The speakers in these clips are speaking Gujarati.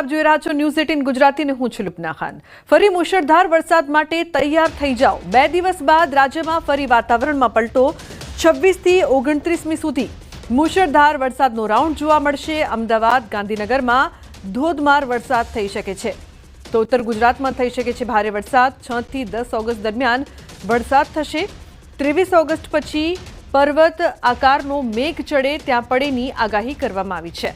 આપ જોઈ રહ્યા છો ન્યૂઝ એટીન ગુજરાતીને હું છું લુપના ખાન. ફરી મુશળધાર વરસાદ માટે તૈયાર થઈ જાઓ. બે દિવસ બાદ રાજ્યમાં ફરી વાતાવરણમાં પલટો. છવ્વીસથી ઓગણત્રીસમી સુધી મુશળધાર વરસાદનો રાઉન્ડ જોવા મળશે. અમદાવાદ, ગાંધીનગરમાં ધોધમાર વરસાદ થઈ શકે છે. તો ઉત્તર ગુજરાતમાં થઈ શકે છે ભારે વરસાદ. છ થી દસ ઓગસ્ટ દરમિયાન વરસાદ થશે. ત્રેવીસ ઓગસ્ટ પછી પર્વત આકારનો મેઘ ચડે. ત્યાં પડેની આગાહી કરવામાં આવી છે.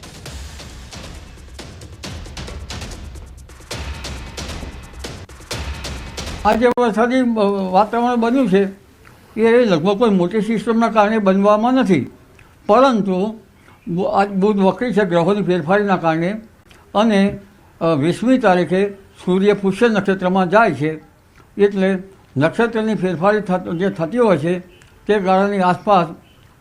આ જે વરસાદી વાતાવરણ બન્યું છે, એ લગભગ કોઈ મોટી સિસ્ટમના કારણે બનવામાં નથી. પરંતુ આ બુધ વક્રી છે ગ્રહોની ફેરફારીના કારણે અને વીસમી તારીખે સૂર્ય પુષ્ય નક્ષત્રમાં જાય છે, એટલે નક્ષત્રની ફેરફારી જે થતી હોય છે, તે ગાળાની આસપાસ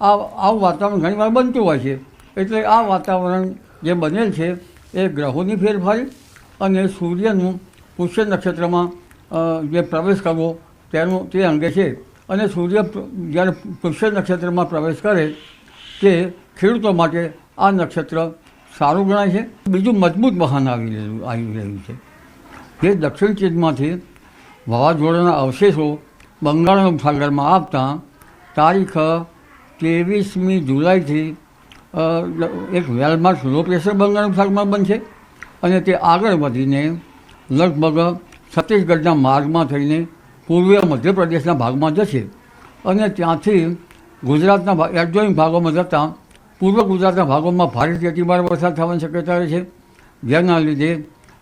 આ, આવું વાતાવરણ ઘણીવાર બનતું હોય છે. એટલે આ વાતાવરણ જે બનેલ છે, એ ગ્રહોની ફેરફારી અને સૂર્યનું પુષ્ય નક્ષત્રમાં જે પ્રવેશ કરવો તેનું, તે અંગે છે. અને સૂર્ય જ્યારે પુષ્ય નક્ષત્રમાં પ્રવેશ કરે, તે ખેડૂતો માટે આ નક્ષત્ર સારું ગણાય છે. બીજું મજબૂત વાહન આવી રહ્યું આવી રહ્યું છે. જે દક્ષિણ ચીનમાંથી વાવાઝોડાના અવશેષો બંગાળ ઉપસાગરમાં આવતા તારીખ ત્રેવીસમી જુલાઈથી એક well marked low pressure Bengal ઉપસાગરમાં બનશે. અને તે આગળ વધીને લગભગ છત્તીસગઢના માર્ગમાં થઈને પૂર્વીય મધ્યપ્રદેશના ભાગમાં જશે અને ત્યાંથી ગુજરાતના એડજોઇન ભાગોમાં જતાં પૂર્વ ગુજરાતના ભાગોમાં ભારે અતિભાર વરસાદ થવાની શક્યતા રહે છે. જેના લીધે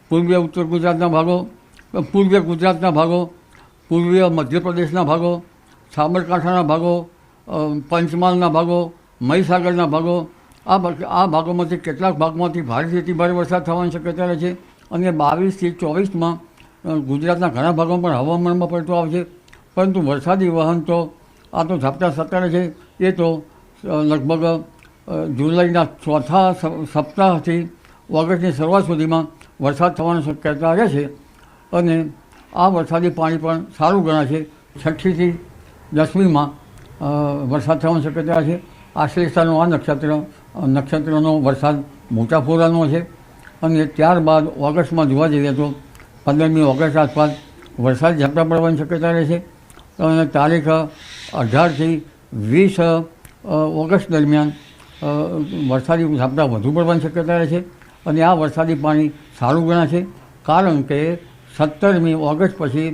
પૂર્વીય ઉત્તર ગુજરાતના ભાગો પૂર્વીય ગુજરાતના ભાગો પૂર્વીય મધ્યપ્રદેશના ભાગો, સાબરકાંઠાના ભાગો પંચમહાલના ભાગો, મહીસાગરના ભાગો, આ આ ભાગોમાંથી કેટલાક ભાગમાંથી ભારેથી અતિભારે વરસાદ થવાની શક્યતા રહે છે અને બાવીસથી ચોવીસમાં ગુજરાતના ઘણા ભાગોમાં પણ હવામાનમાં પલટો આવશે. પરંતુ વરસાદી વાહન તો આ તો ઝાપટા સત્તર છે. એ તો લગભગ જુલાઈના ચોથા સપ્તાહથી ઓગસ્ટની શરૂઆત સુધીમાં વરસાદ થવાની શક્યતા રહેશે અને આ વરસાદી પાણી પણ સારું ગણાશે. છઠ્ઠીથી દસમીમાં વરસાદ થવાની શક્યતા છે. આશ્લેષાનો આ નક્ષત્ર નક્ષત્રનો વરસાદ મોટા ફોરાનો છે. અને ત્યારબાદ ઓગસ્ટમાં જોવા જઈએ તો પંદરમી ઓગસ્ટ આસપાસ વરસાદ ઝાપટા પડવાની શક્યતા રહેશે અને તારીખ અઢારથી વીસ ઓગસ્ટ દરમિયાન વરસાદી ઝાપટા વધુ પડવાની શક્યતા રહેશે અને આ વરસાદી પાણી સારું ગણાશે કારણ કે સત્તરમી ઓગસ્ટ પછી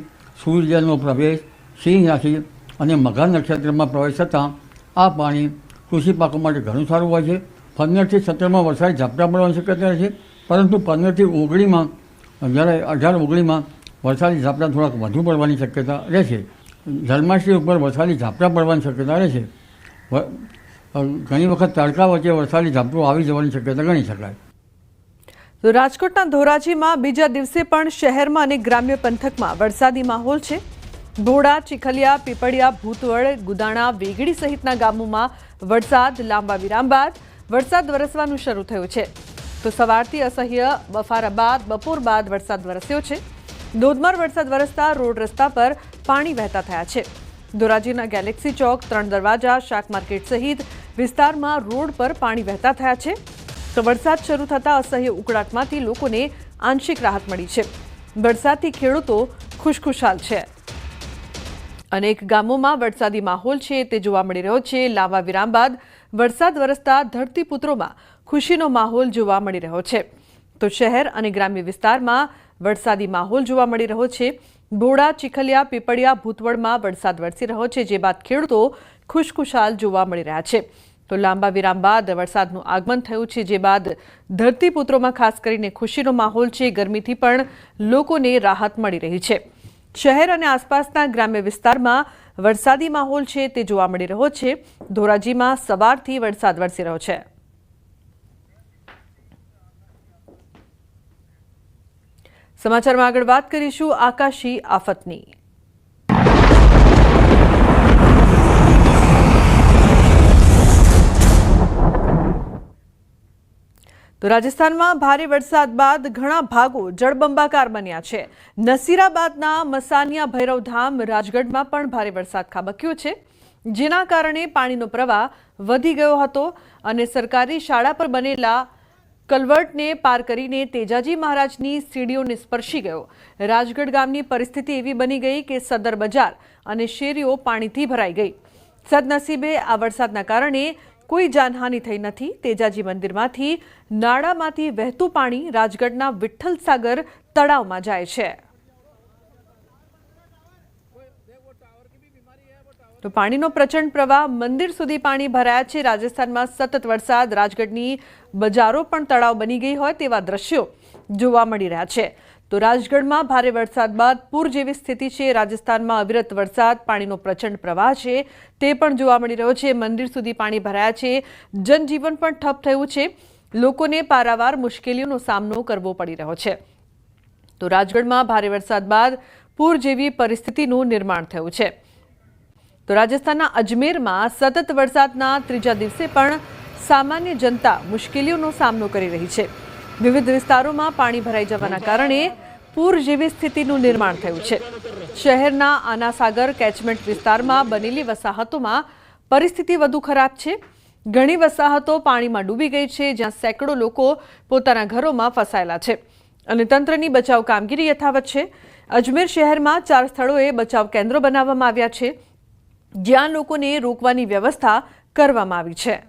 સૂર્યનો પ્રવેશ, સિંહ રાશિ અને મઘા નક્ષત્રમાં પ્રવેશ થતાં આ પાણી કૃષિ પાકો માટે ઘણું સારું હોય છે. પંદરથી સત્તરમાં વરસાદ ઝાપટા પડવાની શક્યતા રહે છે. પરંતુ પંદરથી ઓગણીમાં જ્યારે અઢાર ઓગણીમાં વરસાદી ઝાપટા થોડાક વધુ પડવાની શક્યતા રહેશે જન્માષ્ટમી ઉપર વરસાદી ઝાપટા પડવાની શક્યતા રહેશે ઘણી વખત તડકા વચ્ચે વરસાદી ઝાપટું આવી જવાની શક્યતા ગણી શકાય. તો રાજકોટના ધોરાજીમાં બીજા દિવસે પણ શહેરમાં અને ગ્રામ્ય પંથકમાં વરસાદી માહોલ છે. ભોડા ચીખલિયા, પીપળિયા ભૂતવડ ગુદાણા, વેગડી સહિતના ગામોમાં વરસાદ લાંબા વિરામ બાદ વરસાદ વરસવાનું શરૂ થયું છે. તો સવારથી અસહ્ય, બફારા બાદ, બપોર બાદ વરસાદ વરસ્યો છે. ધોધમાર વરસાદ વરસતા રોડ રસ્તા પર પાણી વહેતા થયા છે. ધોરાજીના ગેલેક્સી ચોક, ત્રણ દરવાજા, શાક માર્કેટ સહિત વિસ્તારમાં રોડ પર પાણી વહેતા થયા છે. તો વરસાદ શરૂ થતાં અસહ્ય ઉકળાટમાંથી લોકોને આંશિક રાહત મળી છે. વરસાદથી ખેડૂતો ખુશખુશાલ છે. અનેક ગામોમાં વરસાદી માહોલ છે, તે જોવા મળી રહ્યો છે. લાંબા વિરામ બાદ વરસાદ વરસતા ધરતીપુત્રોમાં ખુશીનો માહોલ જોવા મળી રહ્યો છે. તો શહેર અને ગ્રામ્ય વિસ્તારમાં વરસાદી માહોલ જોવા મળી રહ્યો છે. બોડા, ચીખલિયા, પીપળિયા, ભૂતવળમાં વરસાદ વરસી રહ્યો છે, જે બાદ ખેડૂતો ખુશખુશાલ જોવા મળી રહ્યા છે. તો લાંબા વિરામ બાદ વરસાદનું આગમન થયું છે, જે બાદ ધરતીપુત્રોમાં ખાસ કરીને ખુશીનો માહોલ છે. ગરમીથી પણ લોકોને રાહત મળી રહી છે. શહેર અને આસપાસના ગ્રામ્ય વિસ્તારમાં વરસાદી માહોલ છે તે જોવા મળી રહ્યો છે. ધોરાજીમાં સવારથી વરસાદ વરસી રહ્યો છે. સમાચારમાં આગળ વાત કરીશું આકાશી આફતની. તો રાજસ્થાનમાં ભારે વરસાદ બાદ ઘણા ભાગો જળબંબાકાર બન્યા છે. નસીરાબાદના મસાનિયા ભૈરવધામ રાજગઢમાં પણ ભારે વરસાદ ખાબક્યો છે. જેના કારણે પાણીનો પ્રવાહ વધી ગયો હતો અને સરકારી શાળા પર બનેલા કલવર્ટને પાર કરીને તેજાજી મહારાજની સીડીઓને સ્પર્શી ગયો. રાજગઢ ગામની પરિસ્થિતિ એવી બની ગઈ કે સદર બજાર અને શેરીઓ પાણીથી ભરાઈ ગઈ. સદનસીબે આ વરસાદના કારણે કોઈ જાનહાનિ થઈ નથી. તેજાજી મંદિરમાંથી નાળામાંથી વહેતું પાણી રાજગઢના વિઠ્ઠલ સાગર તળાવમાં જાય છે. તો પાણીનો પ્રચંડ પ્રવાહ, મંદિર સુધી પાણી ભરાયા છે. રાજસ્થાનમાં સતત વરસાદ, રાજગઢની બજારો પણ તળાવ બની ગઈ હોય તેવા દ્રશ્યો જોવા મળી રહ્યા છે. તો રાજગઢમાં ભારે વરસાદ બાદ પૂર જેવી સ્થિતિ છે. રાજસ્થાનમાં અવિરત વરસાદ, પાણીનો પ્રચંડ પ્રવાહ છે. તે પણ જોવા મળી રહ્યો છે. મંદિર સુધી પાણી ભરાયા છે. જનજીવન પણ ઠપ થયું છે. લોકોને પારાવાર મુશ્કેલીઓનો સામનો કરવો પડી રહ્યો છે. તો રાજગઢમાં ભારે વરસાદ બાદ પૂર જેવી પરિસ્થિતિનું નિર્માણ થયું છે. તો રાજસ્થાનના અજમેરમાં સતત વરસાદના ત્રીજા દિવસે પણ સામાન્ય જનતા મુશ્કેલીઓનો સામનો કરી રહી છે. વિવિધ વિસ્તારોમાં પાણી ભરાઈ જવાના કારણે પૂર જેવી સ્થિતિનું નિર્માણ થયું છે. શહેરના આનાસાગર કેચમેન્ટ વિસ્તારમાં બનેલી વસાહતોમાં પરિસ્થિતિ વધુ ખરાબ છે. ઘણી વસાહતો પાણીમાં ડૂબી ગઈ છે, જ્યાં સેંકડો લોકો પોતાના ઘરોમાં ફસાયેલા છે. અને તંત્રની બચાવ કામગીરી યથાવત છે. અજમેર શહેરમાં ચાર સ્થળોએ બચાવ કેન્દ્રો બનાવવામાં આવ્યા છે. જ્યાં લોકોને રોકવાની વ્યવસ્થા કરવામાં આવી છે.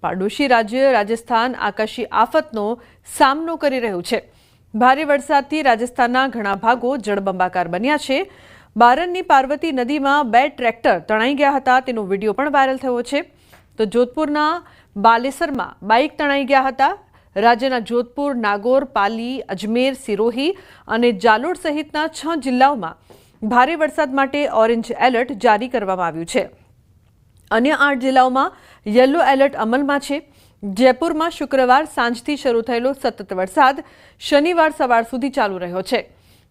પાડોશી રાજ્ય રાજસ્થાન આકાશી આફતનો સામનો કરી રહ્યું છે. ભારે વરસાદથી રાજસ્થાનના ઘણા ભાગો જળબંબાકાર બન્યા છે. બારનની પાર્વતી નદીમાં બે ટ્રેક્ટર તણાઈ ગયા હતા, તેનો વીડિયો પણ વાયરલ થયો છે. તો જોધપુરના બાલેસરમાં બાઇક તણાઈ ગયા હતા રાજ્યના જોધપુર, નાગોર, પાલી, અજમેર, સિરોહી અને જાલોર સહિતના છ જિલ્લાઓમાં ભારે વરસાદ માટે ઓરેન્જ એલર્ટ જારી કરવામાં આવ્યું છે. અન્ય આઠ જિલ્લાઓમાં યલો એલર્ટ અમલમાં છે. જયપુરમાં શુક્રવાર સાંજથી શરૂ થયેલો સતત વરસાદ શનિવાર સવાર સુધી ચાલુ રહ્યો છે.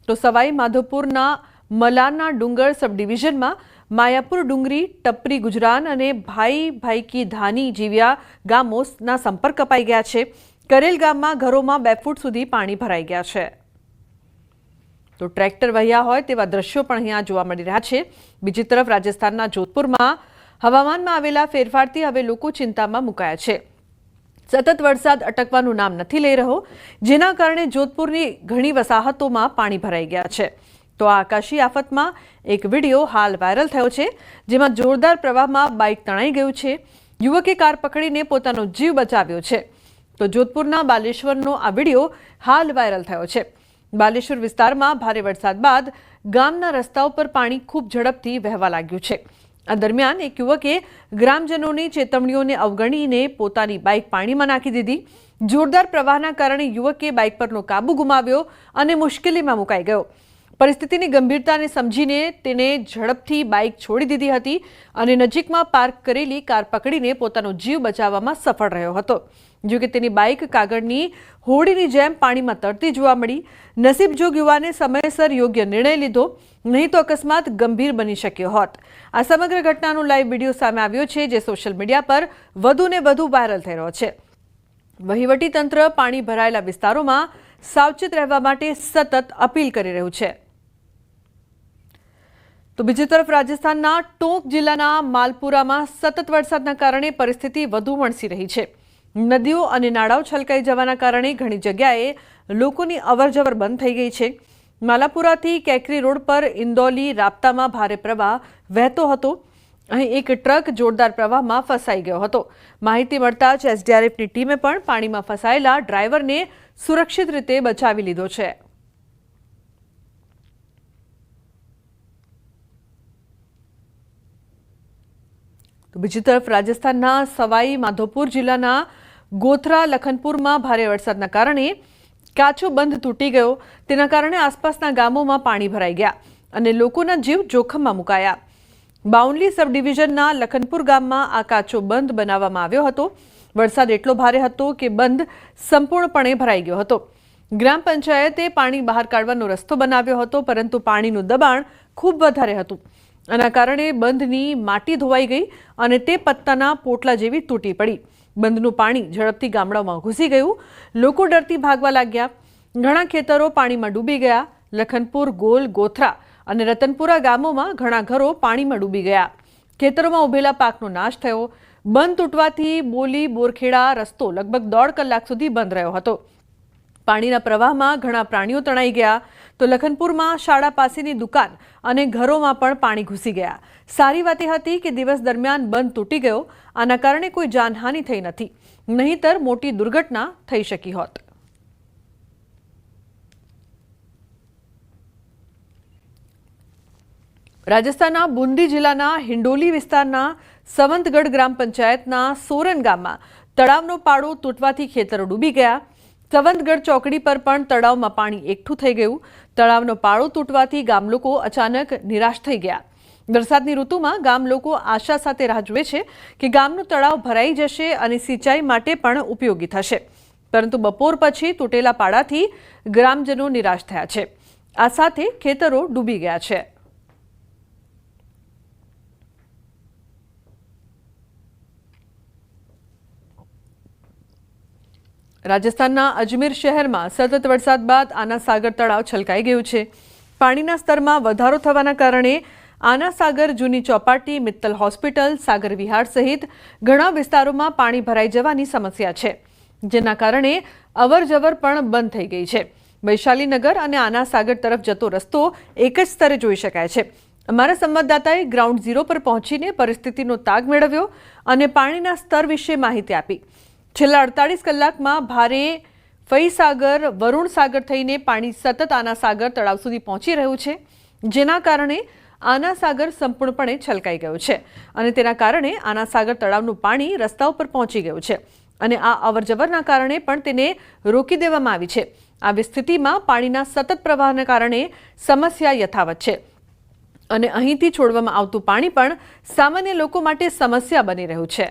તો સવાઈ, માધોપુરના મલારના ડુંગર સબ ડિવિઝનમાં માયાપુર ડુંગરી, ટપરી ગુજરાન અને ભાઈ, ભાઈકી ધાની જેવ્યા ગામોના સંપર્ક કપાઈ ગયા છે. કરેલ ગામમાં ઘરોમાં બે ફૂટ સુધી પાણી ભરાઈ ગયા છે. તો ટ્રેક્ટર વહ્યા હોય તેવા દ્રશ્યો પણ અહીંયા જોવા મળી રહ્યા છે. બીજી તરફ રાજસ્થાનના જોધપુરમાં હવામાનમાં આવેલા ફેરફારથી હવે લોકો ચિંતામાં મુકાયા છે. સતત વરસાદ અટકવાનું નામ નથી લઈ રહ્યો, જેના કારણે જોધપુરની ઘણી વસાહતોમાં પાણી ભરાઈ ગયા છે. તો આ આકાશી આફતમાં એક વીડિયો હાલ વાયરલ થયો છે, જેમાં જોરદાર પ્રવાહમાં બાઇક તણાઈ ગયું છે. યુવકે કાર પકડીને પોતાનો જીવ બચાવ્યો છે. તો જોધપુરના બાલેશ્વરનો આ વીડિયો હાલ વાયરલ થયો છે. બાલેશ્વર વિસ્તારમાં ભારે વરસાદ બાદ ગામના રસ્તાઓ પર પાણી ખૂબ ઝડપથી વહેવા લાગ્યું છે. આ દરમિયાન એક યુવકે ગ્રામજનોની ચેતવણીઓને અવગણીને પોતાની બાઇક પાણીમાં નાખી દીધી. જોરદાર પ્રવાહના કારણે યુવકે બાઇક પરનો કાબુ ગુમાવ્યો અને મુશ્કેલીમાં મુકાઈ ગયો. પરિસ્થિતિની ગંભીરતાને સમજીને તેને ઝડપથી બાઇક છોડી દીધી હતી અને નજીકમાં પાર્ક કરેલી કાર પકડીને પોતાનો જીવ બચાવવામાં સફળ રહ્યો હતો. જો કે તેની બાઇક કાગળની હોડીની જેમ પાણીમાં તરતી જોવા મળી. નસીબજોગ યુવાને સમયસર યોગ્ય નિર્ણય લીધો, નહીં તો અકસ્માત ગંભીર બની શક્યો હોત. આ સમગ્ર ઘટનાનો લાઈવ વીડિયો સામે આવ્યો છે, જે સોશિયલ મીડિયા પર વધુને વધુ વાયરલ થઈ રહ્યો છે. વહીવટીતંત્ર પાણી ભરાયેલા વિસ્તારોમાં સાવચેત રહેવા માટે સતત અપીલ કરી રહ્યું છે. તો બીજી તરફ રાજસ્થાનના ટોંક જિલ્લાના માલપુરામાં સતત વરસાદના કારણે પરિસ્થિતિ વધુ વણસી રહી છે. નદીઓ અને નાળાઓ છલકાઈ જવાના કારણે ઘણી જગ્યાએ લોકોની અવરજવર બંધ થઈ ગઈ છે. માલાપુરાથી કેકરી રોડ પર ઇન્દોલી રાપ્તામાં ભારે પ્રવાહ વહેતો હતો. અહીં એક ટ્રક જોરદાર પ્રવાહમાં ફસાઈ ગયો હતો. માહિતી મળતા જ એસડીઆરએફની ટીમે પણ પાણીમાં ફસાયેલા ડ્રાઈવરને સુરક્ષિત રીતે બચાવી લીધો છે. તો બીજી તરફ રાજસ્થાનના સવાઈ, માધોપુર જિલ્લાના ગોથરા લખનપુરમાં ભારે વરસાદના કારણે કાચો બંધ તૂટી ગયો. તેના કારણે આસપાસના ગામોમાં પાણી ભરાઈ ગયા અને લોકોના જીવ જોખમમાં મુકાયા. બાઉન્ડલી સબ ડિવિઝનના લખનપુર ગામમાં આ કાચો બંધ બનાવવામાં આવ્યો હતો. વરસાદ એટલો ભારે હતો કે બંધ સંપૂર્ણપણે ભરાઈ ગયો હતો. ગ્રામ પંચાયતે પાણી બહાર કાઢવાનો રસ્તો બનાવ્યો હતો, પરંતુ પાણીનું દબાણ ખૂબ વધારે હતું. આના કારણે બંધની માટી ધોવાઈ ગઈ અને તે પત્તાના પોટલા જેવી તૂટી પડી. બંધનું પાણી ઝડપથી ગામડાઓમાં ઘૂસી ગયું. લોકો ડરથી ભાગવા લાગ્યા. ઘણા ખેતરો પાણીમાં ડૂબી ગયા. લખનપુર, ગોલ, ગોથરા અને રતનપુરા ગામોમાં ઘણા ઘરો પાણીમાં ડૂબી ગયા. ખેતરોમાં ઉભેલા પાકનો નાશ થયો. બંધ તૂટવાથી બોલી, બોરખેડા રસ્તો લગભગ દોઢ કલાક સુધી બંધ રહ્યો હતો. પાણીના પ્રવાહમાં ઘણા પ્રાણીઓ તણાઈ ગયા. તો લખનપુરમાં શાળા પાસેની દુકાન અને ઘરોમાં પણ પાણી ઘૂસી ગયા. સારી વાત એ હતી કે દિવસ દરમિયાન બંધ તૂટી ગયો. આના કારણે કોઈ જાનહાનિ થઈ નથી. નહીંતર મોટી દુર્ઘટના થઈ શકી હોત. રાજસ્થાનના બુંદી જિલ્લાના હિંડોલી વિસ્તારના સંવંતગઢ ગ્રામ પંચાયતના સોરન ગામમાં તળાવનો પાડો તૂટવાથી ખેતરો ડૂબી ગયા. સંવંતગઢ ચોકડી પર પણ તળાવમાં પાણી એકઠું થઈ ગયું. તળાવનો પાળો તૂટવાથી ગામલોકો અચાનક નિરાશ થઈ ગયા. વરસાદની ઋતુમાં ગામ લોકો આશા સાથે રાહ જુએ છે કે ગામનું તળાવ ભરાઈ જશે અને સિંચાઈ માટે પણ ઉપયોગી થશે. પરંતુ બપોર પછી તૂટેલા પાડાથી ગ્રામજનો નિરાશ થયા છે. આ સાથે ખેતરો ડૂબી ગયા છે. રાજસ્થાનના અજમેર શહેરમાં સતત વરસાદ બાદ આના સાગર તળાવ છલકાઈ ગયું છે. પાણીના સ્તરમાં વધારો થવાના કારણે આના સાગર જૂની ચોપાટી, મિત્તલ હોસ્પિટલ, સાગર વિહાર સહિત ઘણા વિસ્તારોમાં પાણી ભરાઈ જવાની સમસ્યા છે, જેના કારણે અવરજવર પણ બંધ થઈ ગઈ છે. વૈશાલીનગર અને આના સાગર તરફ જતો રસ્તો એક જ સ્તરે જોઈ શકાય છે. અમારા સંવાદદાતાએ ગ્રાઉન્ડ ઝીરો પર પહોંચીને પરિસ્થિતિનો તાગ મેળવ્યો અને પાણીના સ્તર વિશે માહિતી આપી. છેલ્લા અડતાળીસ કલાકમાં ભારે ફઈસાગર વરુણ સાગર થઈને પાણી સતત આના સાગર તળાવ સુધી પહોંચી રહ્યું છે, જેના કારણે આના સાગર સંપૂર્ણપણે છલકાઈ ગયો છે અને તેના કારણે આના સાગર તળાવનું પાણી રસ્તા ઉપર પહોંચી ગયું છે અને આ અવરજવરના કારણે પણ તેને રોકી દેવામાં આવી છે. આવી સ્થિતિમાં પાણીના સતત પ્રવાહના કારણે સમસ્યા યથાવત છે અને અહીંથી છોડવામાં આવતું પાણી પણ સામાન્ય લોકો માટે સમસ્યા બની રહ્યું છે.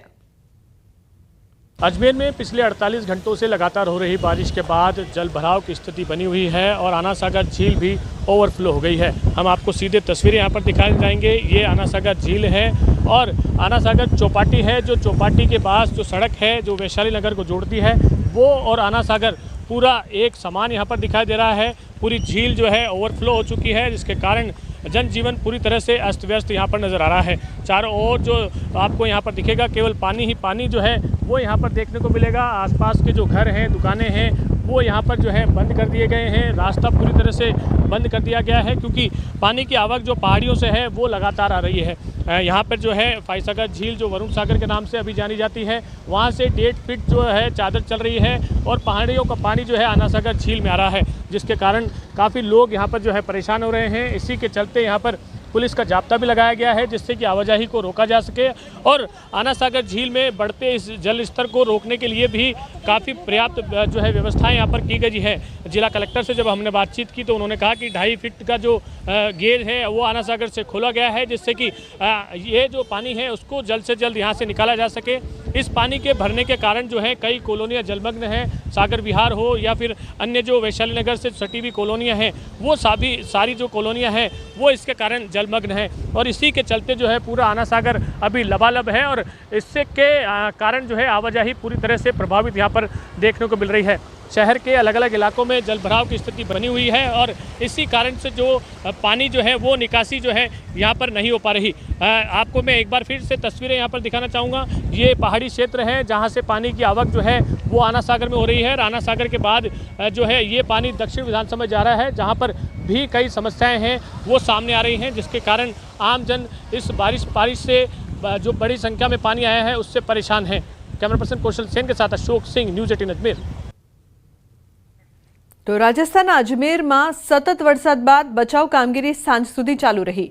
अजमेर में पिछले 48 घंटों से लगातार हो रही बारिश के बाद जल भराव की स्थिति बनी हुई है और आना सागर झील भी ओवरफ्लो हो गई है। हम आपको सीधे तस्वीरें यहाँ पर दिखाने जाएँगे। ये आना सागर झील है और आना सागर चौपाटी है, जो चौपाटी के पास जो सड़क है, जो वैशाली नगर को जोड़ती है, वो और आना सागर पूरा एक समान यहाँ पर दिखाई दे रहा है। पूरी झील जो है ओवरफ्लो हो चुकी है, जिसके कारण जनजीवन पूरी तरह से अस्त व्यस्त यहाँ पर नज़र आ रहा है। चारों ओर जो आपको यहाँ पर दिखेगा, केवल पानी ही पानी जो है, वो यहाँ पर देखने को मिलेगा। आसपास के जो घर हैं, दुकानें हैं, वो यहाँ पर जो है बंद कर दिए गए हैं। रास्ता पूरी तरह से बंद कर दिया गया है, क्योंकि पानी की आवक जो पहाड़ियों से है, वो लगातार आ रही है। यहाँ पर जो है फाइसागर झील, जो वरुण सागर के नाम से अभी जानी जाती है, वहाँ से डेढ़ फीट जो है चादर चल रही है और पहाड़ियों का पानी जो है आना सागर झील में आ रहा है। जिसके कारण काफ़ी लोग यहाँ पर जो है परेशान हो रहे हैं इसी के चलते यहाँ पर पुलिस का जाब्ता भी लगाया गया है जिससे कि आवाजाही को रोका जा सके और आना सागर झील में बढ़ते इस जल स्तर को रोकने के लिए भी काफ़ी पर्याप्त जो है व्यवस्थाएँ यहाँ पर की गई है। जिला कलेक्टर से जब हमने बातचीत की तो उन्होंने कहा कि ढाई फिट का जो गेज है वो आना सागर से खोला गया है जिससे कि ये जो पानी है उसको जल्द से जल्द यहाँ से निकाला जा सके। इस पानी के भरने के कारण जो है कई कॉलोनियाँ जलमग्न हैं, सागर विहार हो या फिर अन्य जो वैशाली नगर से सटी हुई कॉलोनियाँ हैं, वो सभी, सारी जो कॉलोनियाँ हैं, वो इसके कारण जलमग्न हैं और इसी के चलते जो है पूरा आना सागर अभी लबालब है और इससे के आ, कारण जो है आवाजाही पूरी तरह से प्रभावित यहाँ पर देखने को मिल रही है शहर के अलग अलग इलाकों में जल भराव की स्थिति बनी हुई है और इसी कारण से जो पानी जो है वो निकासी जो है यहाँ पर नहीं हो पा रही। आपको मैं एक बार फिर से तस्वीरें यहाँ पर दिखाना चाहूँगा। ये पहाड़ी क्षेत्र है जहाँ से पानी की आवक जो है वो आना सागर में हो रही है। राना सागर के बाद जो है ये पानी दक्षिण विधानसभा जा रहा है जहाँ पर भी कई समस्याएँ हैं, वो सामने आ रही हैं, जिसके कारण आम जन इस बारिश बारिश से जो बड़ी संख्या में पानी आया है उससे परेशान हैं। कैमरा पर्सन कौशल सेन के साथ अशोक सिंह, न्यूज़ एटीन अजमेर। તો રાજસ્થાનના અજમેરમાં સતત વરસાદ બાદ બચાવ કામગીરી સાંજ સુધી ચાલુ રહી.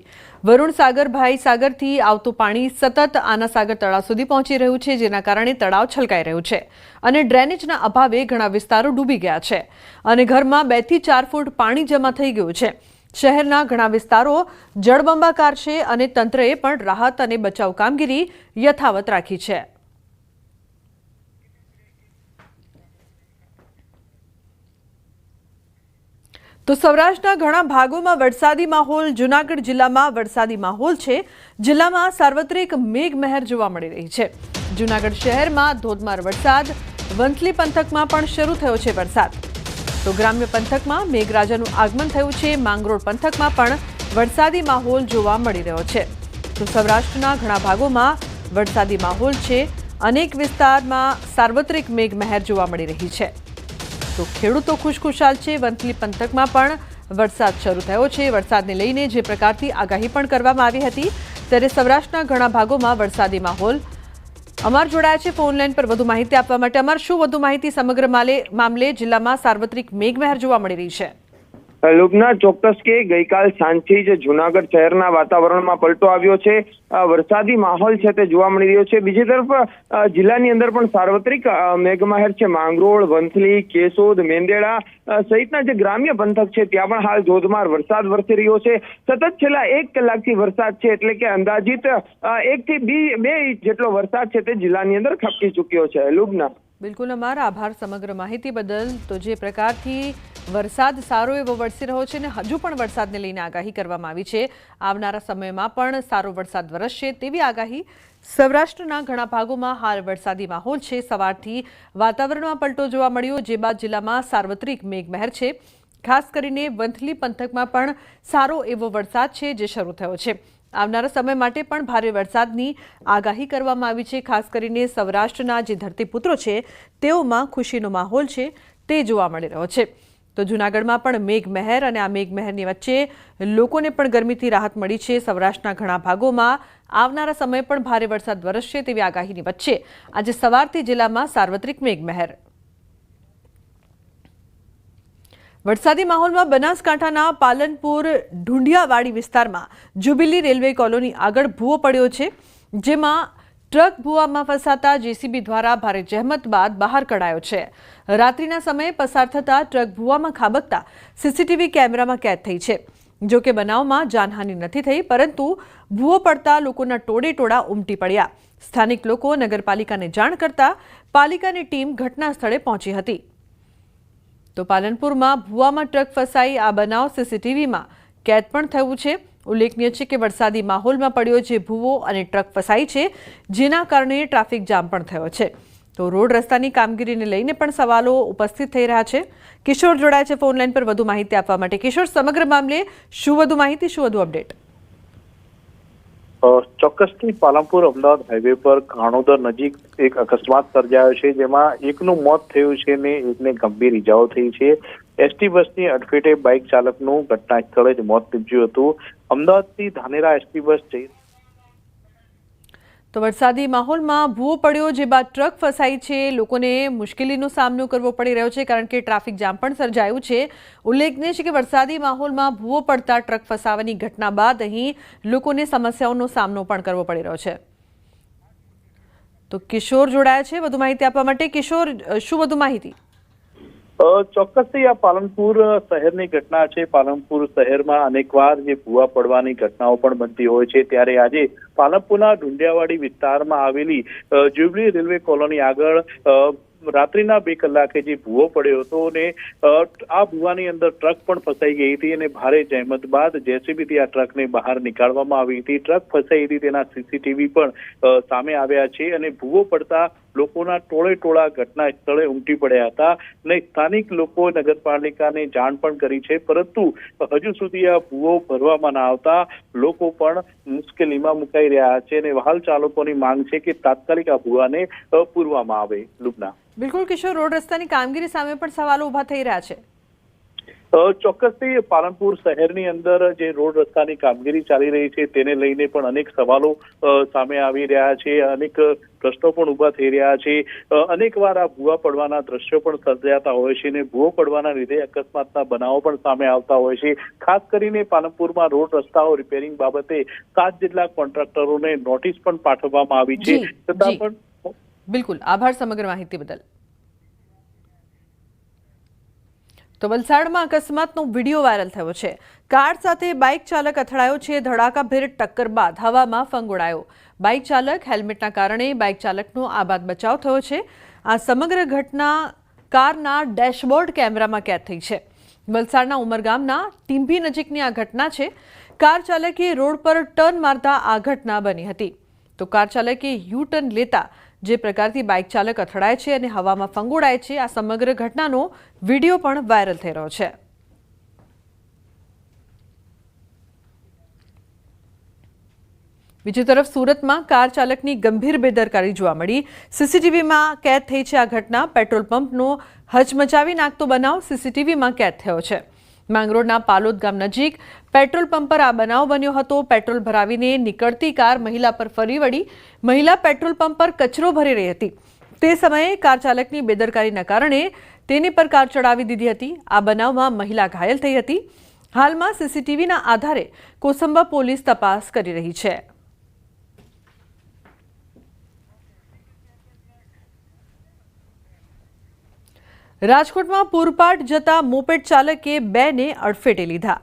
વરુણ સાગર, ભાઈ સાગરથી આવતું પાણી સતત આના સાગર તળાવ સુધી પહોંચી રહ્યું છે, જેના કારણે તળાવ છલકાઈ રહ્યું છે અને ડ્રેનેજના અભાવે ઘણા વિસ્તારો ડૂબી ગયા છે અને ઘરમાં બેથી ચાર ફૂટ પાણી જમા થઈ ગયું છે. શહેરના ઘણા વિસ્તારો જળબંબાકાર છે અને તંત્રએ પણ રાહત અને બચાવ કામગીરી યથાવત રાખી છે. તો સૌરાષ્ટ્રના ઘણા ભાગોમાં વરસાદી માહોલ, જૂનાગઢ જિલ્લામાં વરસાદી માહોલ છે. જિલ્લામાં સાર્વત્રિક મેઘમહેર જોવા મળી રહી છે. જૂનાગઢ શહેરમાં ધોધમાર વરસાદ, વંથલી પંથકમાં પણ શરૂ થયો છે વરસાદ. તો ગ્રામ્ય પંથકમાં મેઘરાજાનું આગમન થયું છે. માંગરોળ પંથકમાં પણ વરસાદી માહોલ જોવા મળી રહ્યો છે. તો સૌરાષ્ટ્રના ઘણા ભાગોમાં વરસાદી માહોલ છે. અનેક વિસ્તારમાં સાર્વત્રિક મેઘમહેર જોવા મળી રહી છે. તો ખેડૂતો ખુશખુશાલ છે. વંથલી પંથકમાં પણ વરસાદ શરૂ થયો છે. વરસાદને લઈને જે પ્રકારથી આગાહી પણ કરવામાં આવી હતી. ત્યારે સૌરાષ્ટ્રના ઘણા ભાગોમાં વરસાદી માહોલ અમાર જોડાયા છે. ફોનલાઈન પર વધુ માહિતી આપવા માટે અમાર શું વધુ માહિતી સમગ્ર માલે મામલે જિલ્લામાં સાર્વત્રિક મેઘમહેર જોવા મળી રહી છે. લુબના ચોક્કસ કે ગઈકાલ સાંજથી જ જુનાગઢ શહેરના વાતાવરણમાં પલટો આવ્યો છે. વરસાદી માહોલ છે તે જોવા મળી રહ્યો છે. બીજી તરફ જિલ્લાની અંદર પણ સાર્વત્રિક મેઘમહેર છે. માંગરોળ, વંથલી, કેશોદ, મેંદેડા સહિતના જે ગ્રામ્ય પંથક છે ત્યાં પણ હાલ ધોધમાર વરસાદ વરસી રહ્યો છે. સતત છેલ્લા એક કલાકથી વરસાદ છે એટલે કે અંદાજિત બી, બે ઇંચ જેટલો વરસાદ છે તે જિલ્લાની અંદર ખપકી ચૂક્યો છે. લુબના બિલકુલ. અમારા આભાર સમગ્ર માહિતી બદલ. તો જે પ્રકારથી વરસાદ સારો એવો વરસી રહ્યો છે અને હજુ પણ વરસાદને લઈને આગાહી કરવામાં આવી છે. આવનારા સમયમાં પણ સારો વરસાદ વરસશે તેવી આગાહી સૌરાષ્ટ્રના ઘણા ભાગોમાં હાલ વરસાદી માહોલ છે. સવારથી વાતાવરણમાં પલટો જોવા મળ્યો, જે બાદ જિલ્લામાં સાર્વત્રિક મેઘમહેર છે. ખાસ કરીને વંથલી પંથકમાં પણ સારો એવો વરસાદ છે જે શરૂ થયો છે. આવનારા સમય માટે પણ ભારે વરસાદની આગાહી કરવામાં આવી છે. ખાસ કરીને સૌરાષ્ટ્રના જે ધરતીપુત્રો છે, તેઓમાં ખુશીનો માહોલ છે તે જોવા મળી રહ્યો છે. તો જૂનાગઢમાં પણ મેઘમહેર અને આ મેઘમહેરની વચ્ચે લોકોને પણ ગરમીથી રાહત મળી છે. સૌરાષ્ટ્રના ઘણા ભાગોમાં આવનારા સમયે પણ ભારે વરસાદ વરસશે તેવી આગાહીની વચ્ચે આજે સવારથી જિલ્લામાં સાર્વત્રિક મેઘમહેર. વરસાદી માહોલમાં બનાસકાંઠાના પાલનપુર ઢુંઢિયાવાડી વિસ્તારમાં જુબિલી રેલવે કોલોની આગળ ભૂવો પડ્યો છે, જેમાં ટ્રક ભૂવામાં ફસાતા જેસીબી દ્વારા ભારે જહેમત બાદ બહાર કઢાયો છે. રાત્રિના સમયે પસાર થતા ટ્રક ભૂવામાં ખાબકતા સીસીટીવી કેમેરામાં કેદ થઈ છે. જો કે બનાવમાં જાનહાનિ નથી થઈ, પરંતુ ભૂવો પડતા લોકોના ટોળે ટોળા ઉમટી પડ્યા. સ્થાનિક લોકો નગરપાલિકાને જાણ કરતા પાલિકાની ટીમ ઘટના સ્થળે પહોંચી હતી. તો પાલનપુરમાં ભુવામાં ટ્રક ફસાઈ, આ બનાવ સીસીટીવીમાં કેદ પણ થયું છે. ઉલ્લેખનીય છે કે વરસાદી માહોલમાં પડ્યો જે ભૂવો અને ટ્રક ફસાઈ છે, જેના કારણે ટ્રાફિક જામ પણ થયો છે. તો રોડ રસ્તાની કામગીરીને લઈને પણ સવાલો ઉપસ્થિત થઈ રહ્યા છે. કિશોર જોડાય છે ફોન લાઈન પર વધુ માહિતી આપવા માટે. કિશોર, સમગ્ર મામલે શું વધુ માહિતી, શું વધુ અપડેટ? ચોક્કસથી પાલનપુર અમદાવાદ હાઈવે પર ઘાણોદર નજીક એક અકસ્માત સર્જાયો છે, જેમાં એકનું મોત થયું છે ને એકને ગંભીર ઈજાઓ થઈ છે. એસટી બસની અડફેટે બાઇક ચાલકનું ઘટના સ્થળે જ મોત નીપજ્યું હતું. અમદાવાદથી ધાનેરા એસટી બસ જઈ તો વરસાદી માહોલમાં ભૂવો પડ્યો જે બાદ ટ્રક ફસાઈ છે. લોકોને મુશ્કેલીનો સામનો કરવો પડી રહ્યો છે કારણ કે ટ્રાફિક જામ પણ સર્જાયું છે. ઉલ્લેખનીય છે કે વરસાદી માહોલમાં ભૂવો પડતા ટ્રક ફસાવાની ઘટના બાદ અહીં લોકોને સમસ્યાઓનો સામનો પણ કરવો પડી રહ્યો છે. તો કિશોર જોડાયા છે. વધુ માહિતી આપવા માટે કિશોર શું વધુ માહિતી? ચોક્કસથી આ પાલનપુર શહેરની ઘટના છે. પાલનપુર શહેરમાં અનેકવાર જે ભૂવા પડવાની ઘટનાઓ પણ બનતી હોય છે. ત્યારે આજે પાલનપુરના ઢુંડિયાવાડી વિસ્તારમાં આવેલી જુબલી રેલવે કોલોની આગળ રાત્રિના બે કલાકે જે ભૂવો પડ્યો હતો ને આ ભૂવાની અંદર ટ્રક પણ ફસાઈ ગઈ હતી અને ભારે જહેમત બાદ જેસીબીથી આ ટ્રકને બહાર નીકાળવામાં આવી હતી. ટ્રક ફસાઈ હતી તેના સીસીટીવી પણ સામે આવ્યા છે અને ભૂવો પડતા લોકોના ટોળે ટોળા ઘટના સ્થળે ઉમટી પડ્યા હતા અને સ્થાનિક લોકો નગરપાલિકાને જાણ પણ કરી છે. પરંતુ હજુ સુધી આ ભૂવો ભરવામાં ના આવતા લોકો પણ મુશ્કેલીમાં મુકાઈ રહ્યા છે અને વાહન ચાલકોની માંગ છે કે તાત્કાલિક આ ભૂવાને પૂરવામાં આવે. લુબના. બિલકુલ કિશોર રોડ રસ્તાની કામગીરી સામે પણ સવાલો ઊભા થઈ રહ્યા છે. ચોક્કસથી પાલનપુર શહેરની અંદર જે રોડ રસ્તાની કામગીરી ચાલી રહી છે તેને લઈને પણ અનેક સવાલો સામે આવી રહ્યા છે અનેક પ્રશ્નો પણ ઊભા થઈ રહ્યા છે. અનેક વાર આ ભૂવા પડવાના દ્રશ્યો પણ સર્જાતા હોય છે અને ભૂવો પડવાના લીધે અકસ્માતના બનાવો પણ સામે આવતા હોય છે. ખાસ કરીને પાલનપુરમાં રોડ રસ્તાઓ રિપેરિંગ બાબતે સાત જેટલા કોન્ટ્રાક્ટરોને નોટિસ પણ પાઠવવામાં આવી છે. છતાં પણ બિલકુલ. આભાર સમગ્ર માહિતી બદલ. તો વલસાડમાં અકસ્માતનો વીડિયો વાયરલ થયો છે. કાર સાથે બાઇક ચાલક અથડાયો છે. ધડાકાભેર ટક્કર બાદ હવામાં ફંગોળાયો. બાઇક ચાલક હેલ્મેટના કારણે બાઇક ચાલકનો આબાદ બચાવ થયો છે. આ સમગ્ર ઘટના કારના ડેશબોર્ડ કેમેરામાં કેદ થઈ છે. વલસાડના ઉમરગામના ટીંભી નજીકની આ ઘટના છે. કાર ચાલકે રોડ પર ટર્ન મારતા આ ઘટના બની હતી. તો કાર ચાલકે યુ ટર્ન લેતા જે પ્રકારથી બાઇક ચાલક અથડાય છે અને હવામાં ફંગોળાય છે, આ સમગ્ર ઘટનાનો વીડિયો પણ વાયરલ થઈ રહ્યો છે. બીજી તરફ સુરતમાં કાર ચાલકની ગંભીર બેદરકારી જોવા મળી. સીસીટીવીમાં કેદ થઈ છે આ ઘટના. પેટ્રોલ પંપનો હચમચાવી નાખતો બનાવ સીસીટીવીમાં કેદ થયો છે. માંગરોળના પાલોદ ગામ નજીક પેટ્રોલ પંપ પર આ બનાવ બન્યો હતો. પેટ્રોલ ભરાવીને નીકળતી કાર મહિલા પર ફરી વળી મહિલા પેટ્રોલ પંપ પર કચરો ભરી રહી હતી. તે સમયે કાર ચાલકની બેદરકારીના કારણે તેની પર કાર ચડાવી દીધી હતી. આ બનાવમાં મહિલા ઘાયલ થઈ હતી. હાલમાં સીસીટીવીના આધારે કોસંબા પોલીસ તપાસ કરી રહી છે. રાજકોટમાં પૂરપાટ જતા મોપેડ ચાલકે બેને અડફેટે લીધા.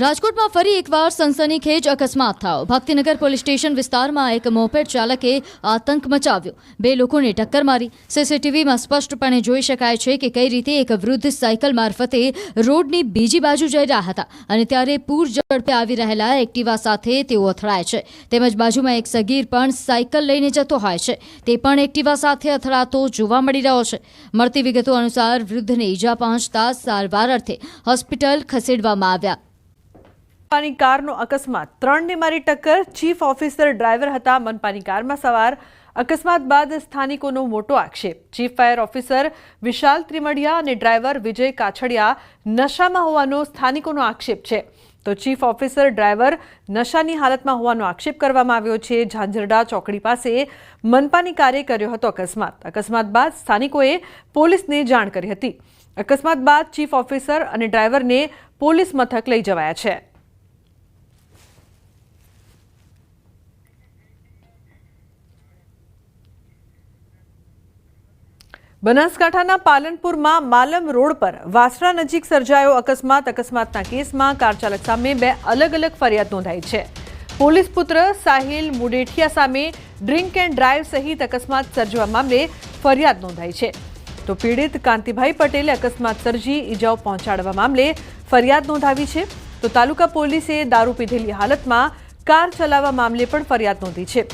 રાજકોટમાં ફરી એકવાર સનસનીખેજ અકસ્માત થયો. ભક્તિનગર પોલીસ સ્ટેશન વિસ્તારમાં એક મોપેડ ચાલકે આતંક મચાવ્યો. બે લોકોને ટક્કર મારી. સીસીટીવીમાં સ્પષ્ટપણે જોઈ શકાય છે કે કઈ રીતે એક વૃદ્ધ સાયકલ મારફતે રોડની બીજી બાજુ જઈ રહ્યા હતા અને ત્યારે પૂર ઝડપે આવી રહેલા એક્ટિવા સાથે તેઓ અથડાય છે. તેમજ બાજુમાં એક સગીર પણ સાયકલ લઈને જતો હોય છે. તે પણ એક્ટિવા સાથે અથડાતો જોવા મળી રહ્યો છે. મળતી વિગતો અનુસાર વૃદ્ધને ઈજા પહોંચતા સારવાર અર્થે હોસ્પિટલ ખસેડવામાં આવ્યા. મનપાની કારનો અકસ્માત. ત્રણને મારી ટક્કર, ચીફ ઓફિસર ડ્રાઈવર હતા મનપાની કારમાં સવાર. અકસ્માત બાદ સ્થાનિકોનો મોટો આક્ષેપ. Chief fire officer Vishal Trimadiya અને ડ્રાઈવર વિજય કાછડિયા નશામાં હોવાનો સ્થાનિકોનો આક્ષેપ છે. તો ચીફ ઓફિસર ડ્રાઈવર નશાની હાલતમાં હોવાનો આક્ષેપ કરવામાં આવ્યો છે. ઝાંઝરડા ચોકડી પાસે મનપાની કારે કર્યો હતો અકસ્માત. અકસ્માત બાદ સ્થાનિકોએ પોલીસને જાણ કરી હતી. અકસ્માત બાદ ચીફ ઓફિસર અને ડ્રાઈવરને પોલીસ મથક લઈ જવાયા છે. બનાસકાંઠાના પાલનપુરમાં માલમ રોડ પર વાસરા નજીક સર્જાયો અકસ્માત. અકસ્માતના કેસમાં કાર ચાલક સામે બે અલગ અલગ ફરિયાદ નોંધાઈ છે. પોલીસ પુત્ર સાહિલ મુડેઠિયા સામે ડ્રિંક એન્ડ ડ્રાઈવ સહિત અકસ્માત સર્જવા મામલે ફરિયાદ નોંધાઈ છે. તો પીડિત કાંતિભાઈ પટેલે અકસ્માત સર્જી ઈજાઓ પહોંચાડવા મામલે ફરિયાદ નોંધાવી છે. તો તાલુકા પોલીસે દારૂ પીધેલી હાલતમાં કાર ચલાવવા મામલે પણ ફરિયાદ નોંધી છે.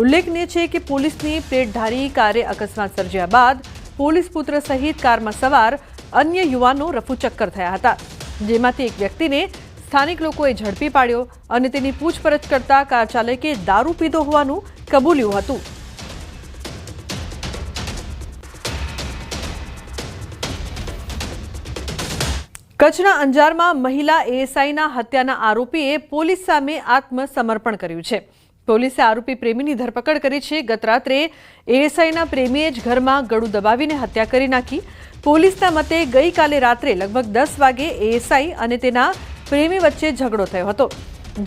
ઉલ્લેખનીય છે કે પોલીસની પ્લેટધારી કારે અકસ્માત સર્જ્યા બાદ પોલીસ પુત્ર સહિત કારમાં સવાર અન્ય યુવાનો રફુચક્કર થયા હતા. જેમાંથી એક વ્યક્તિને સ્થાનિક લોકોએ ઝડપી પાડ્યો અને તેની પૂછપરછ કરતા કાર ચાલકે દારૂ પીધો હોવાનું કબૂલ્યું હતું. કચ્છના અંજારમાં મહિલા એએસઆઈના હત્યાના આરોપીએ પોલીસ સામે આત્મસમર્પણ કર્યું છે. પોલીસે આરોપી પ્રેમીની ધરપકડ કરી છે. ગત રાત્રે એએસઆઈના પ્રેમીએ જ ઘરમાં ગળું દબાવીને હત્યા કરી નાખી. પોલીસના મતે ગઈકાલે રાત્રે લગભગ દસ વાગે એએસઆઈ અને તેના પ્રેમી વચ્ચે ઝઘડો થયો હતો,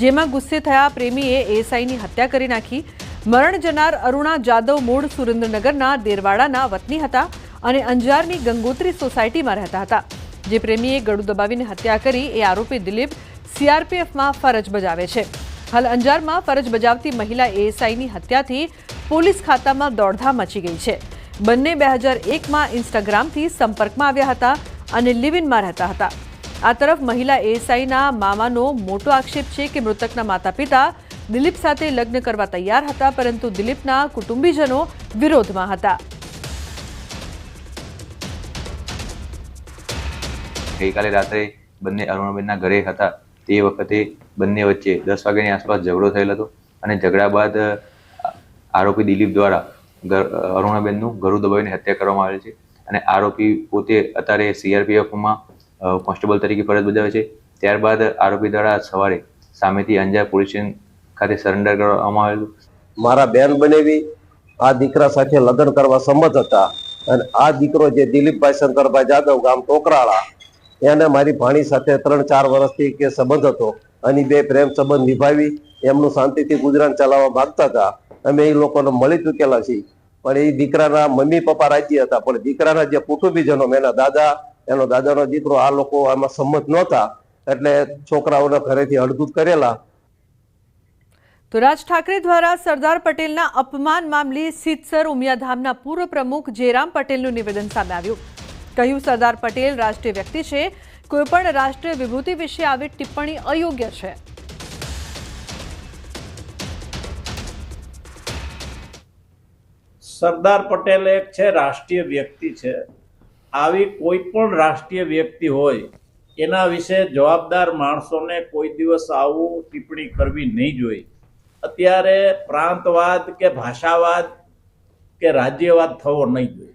જેમાં ગુસ્સે થયા પ્રેમીએ એએસઆઈની હત્યા કરી નાખી. મરણ જનાર અરુણા જાદવ મૂળ સુરેન્દ્રનગરના દેરવાડાના વતની હતા અને અંજારની ગંગોત્રી સોસાયટીમાં રહેતા હતા. જે પ્રેમીએ ગળું દબાવીને હત્યા કરી, એ આરોપી દિલીપ સીઆરપીએફમાં ફરજ બજાવે છે. હાલ અંજારમાં ફરજ બજાવતી મહિલા એએસઆઈની હત્યાથી પોલીસ ખાતામાં દોડધામ મચી ગઈ છે. બંને બે હજાર એકમાં ઇન્સ્ટાગ્રામથી સંપર્કમાં આવ્યા હતા અને લિવિનમાં રહેતા હતા. આ તરફ મહિલા એએસઆઈના મામાનો મોટો આક્ષેપ છે કે મૃતકના માતા પિતા દિલીપ સાથે લગ્ન કરવા તૈયાર હતા, પરંતુ દિલીપના કુટુંબીજનો વિરોધમાં હતા. ગઈકાલે રાત્રે બંને અરુણબેનના ઘરે હતા. તે વખતે બંને વચ્ચે દસ વાગ્યાની આસપાસ ઝઘડો થયેલ હતો અને ઝઘડા બાદ આરોપી દિલીપ દ્વારા અરુણાબેનનું ગળું દબાવીને હત્યા કરવામાં આવેલ છે અને આરોપી પોતે અત્યારે સીઆરપીએફમાં કોન્સ્ટેબલ તરીકે ફરજ બજાવે છે. ત્યારબાદ આરોપી દ્વારા સવારે સામેથી અંજાર પોલીસ ખાતે સરેન્ડર કરવામાં આવેલું મારા બેન બનેવી આ દીકરા સાથે લગ્ન કરવા સંમત હતા અને આ દીકરો જે દિલીપભાઈ શંકરભાઈ જાદવ ગામ ટોકરાળા એને મારી ભાણી સાથે ત્રણ ચાર વર્ષથી કે સંબંધ હતો. અને બે પ્રેમ સંબંધ નિભાવી, એમનું શાંતિથી ગુજરાન ચલાવવા માંગતા હતા. અમે એ લોકોને મળી ચૂકેલા છીએ. પણ એ દીકરાના મમ્મી પપ્પા રાજી હતા. પણ દીકરાના જે કુટુંબીજનો, એના દાદા, એનો દાદાનો દીકરો, આ લોકો આમાં સંમત નહોતા. એટલે છોકરાઓને ઘરેથી હળદૂત કરેલા. તો રાજ ઠાકરે દ્વારા સરદાર પટેલના અપમાન મામલે સિત્સર ઉમિયાધામના પૂર્વ પ્રમુખ જયરામ પટેલનું નિવેદન સામે આવ્યું. કહ્યું, સરદાર પટેલ રાષ્ટ્રીય વ્યક્તિ છે. કોઈપણ રાષ્ટ્રીય વિભૂતિ વિશે આવી ટિપ્પણી અયોગ્ય છે. સરદાર પટેલ એક છે, રાષ્ટ્રીય વ્યક્તિ છે. આવી કોઈ પણ રાષ્ટ્રીય વ્યક્તિ હોય, એના વિશે જવાબદાર માણસોને કોઈ દિવસ આવું ટિપ્પણી કરવી નહીં જોઈએ. અત્યારે પ્રાંતવાદ કે ભાષાવાદ કે રાજ્યવાદ થવો નહીં જોઈએ.